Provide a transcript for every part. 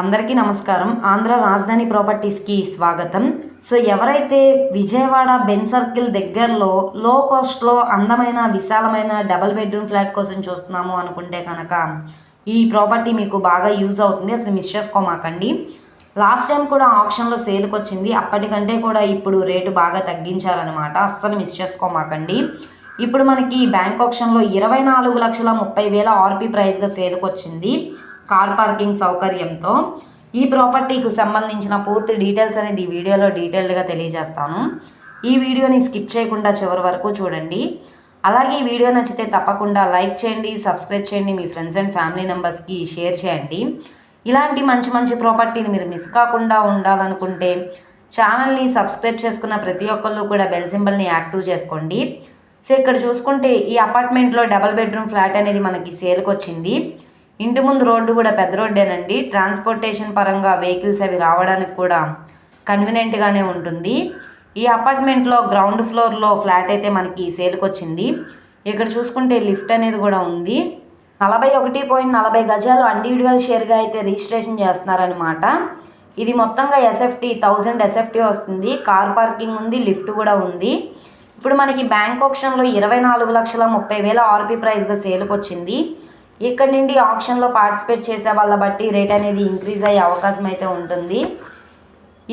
అందరికీ నమస్కారం. ఆంధ్ర రాజధాని ప్రాపర్టీస్కి స్వాగతం. సో ఎవరైతే విజయవాడ బెన్ సర్కిల్ దగ్గరలో లో కాస్ట్లో అందమైన విశాలమైన డబల్ బెడ్రూమ్ ఫ్లాట్ కోసం చూస్తున్నాము అనుకుంటే కనుక ఈ ప్రాపర్టీ మీకు బాగా యూజ్ అవుతుంది. అసలు మిస్ చేసుకోమాకండి. లాస్ట్ టైం కూడా ఆప్షన్లో సేల్కి వచ్చింది అప్పటికంటే కూడా ఇప్పుడు రేటు బాగా తగ్గించారనమాట అస్సలు మిస్ చేసుకోమాకండి. ఇప్పుడు మనకి బ్యాంక్ ఆప్షన్లో ఇరవై నాలుగు లక్షల ముప్పై వేల ఆర్పీ ప్రైస్గా సేల్కి వచ్చింది కార్ పార్కింగ్ సౌకర్యంతో ఈ ప్రాపర్టీకి సంబంధించిన పూర్తి డీటెయిల్స్ అనేది ఈ వీడియోలో డీటెయిల్డ్గా తెలియజేస్తాను. ఈ వీడియోని స్కిప్ చేయకుండా చివరి వరకు చూడండి. అలాగే ఈ వీడియో నచ్చితే తప్పకుండా లైక్ చేయండి సబ్స్క్రైబ్ చేయండి మీ ఫ్రెండ్స్ అండ్ ఫ్యామిలీ మెంబర్స్కి షేర్ చేయండి. ఇలాంటి మంచి మంచి ప్రాపర్టీని మీరు మిస్ కాకుండా ఉండాలనుకుంటే ఛానల్ని సబ్స్క్రైబ్ చేసుకున్న ప్రతి ఒక్కళ్ళు కూడా బెల్ సింబల్ని యాక్టివ్ చేసుకోండి. సో ఇక్కడ చూసుకుంటే ఈ అపార్ట్మెంట్లో డబల్ బెడ్రూమ్ ఫ్లాట్ అనేది మనకి సేల్కి వచ్చింది ఇంటి ముందు రోడ్డు కూడా పెద్ద రోడ్డేనండి. ట్రాన్స్పోర్టేషన్ పరంగా వెహికల్స్ అవి రావడానికి కూడా కన్వీనియంట్గానే ఉంటుంది. ఈ అపార్ట్మెంట్లో గ్రౌండ్ ఫ్లోర్లో ఫ్లాట్ అయితే మనకి సేల్కి వచ్చింది ఇక్కడ చూసుకుంటే లిఫ్ట్ అనేది కూడా ఉంది. నలభై ఒకటి పాయింట్ నలభై గజాలు ఇండివిజువల్ షేర్గా అయితే రిజిస్ట్రేషన్ చేస్తున్నారనమాట ఇది మొత్తంగా ఎస్ఎఫ్టీ థౌజండ్ ఎస్ఎఫ్టీ వస్తుంది. కార్ పార్కింగ్ ఉంది లిఫ్ట్ కూడా ఉంది. ఇప్పుడు మనకి బ్యాంక్ ఆప్షన్లో ఇరవై నాలుగు లక్షల ముప్పై వేల ఆర్పీ ప్రైస్గా సేల్కి వచ్చింది ఇక్కడ నుండి ఆప్షన్లో పార్టిసిపేట్ చేసే వాళ్ళ బట్టి రేట్ అనేది ఇంక్రీజ్ అయ్యే అవకాశం అయితే ఉంటుంది.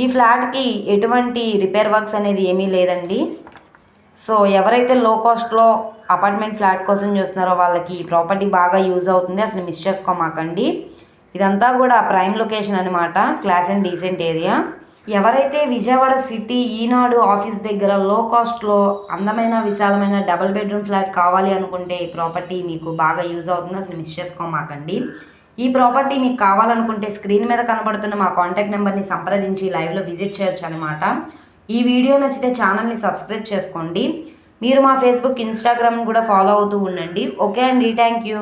ఈ ఫ్లాట్కి ఎటువంటి రిపేర్ వర్క్స్ అనేది ఏమీ లేదండి. సో ఎవరైతే లో కాస్ట్లో అపార్ట్మెంట్ ఫ్లాట్ కోసం చూస్తున్నారో వాళ్ళకి ఈ ప్రాపర్టీ బాగా యూజ్ అవుతుంది. అసలు మిస్ చేసుకోమాకండి. ఇదంతా కూడా ప్రైమ్ లొకేషన్ అనమాట క్లాస్ అండ్ డీసెంట్ ఏరియా ఎవరైతే విజయవాడ సిటీ ఈనాడు ఆఫీస్ దగ్గర లో కాస్ట్లో అందమైన విశాలమైన డబుల్ బెడ్రూమ్ ఫ్లాట్ కావాలి అనుకుంటే ఈ ప్రాపర్టీ మీకు బాగా యూజ్ అవుతుంది అసలు మిస్ చేసుకోమాకండి. ఈ ప్రాపర్టీ మీకు కావాలనుకుంటే స్క్రీన్ మీద కనబడుతున్న మా కాంటాక్ట్ నెంబర్ని సంప్రదించి లైవ్లో విజిట్ చేయొచ్చు అనమాట ఈ వీడియో నచ్చితే ఛానల్ని సబ్స్క్రైబ్ చేసుకోండి. మీరు మా ఫేస్బుక్ ఇన్స్టాగ్రామ్ కూడా ఫాలో అవుతూ ఉండండి. ఓకే అండి థ్యాంక్ యూ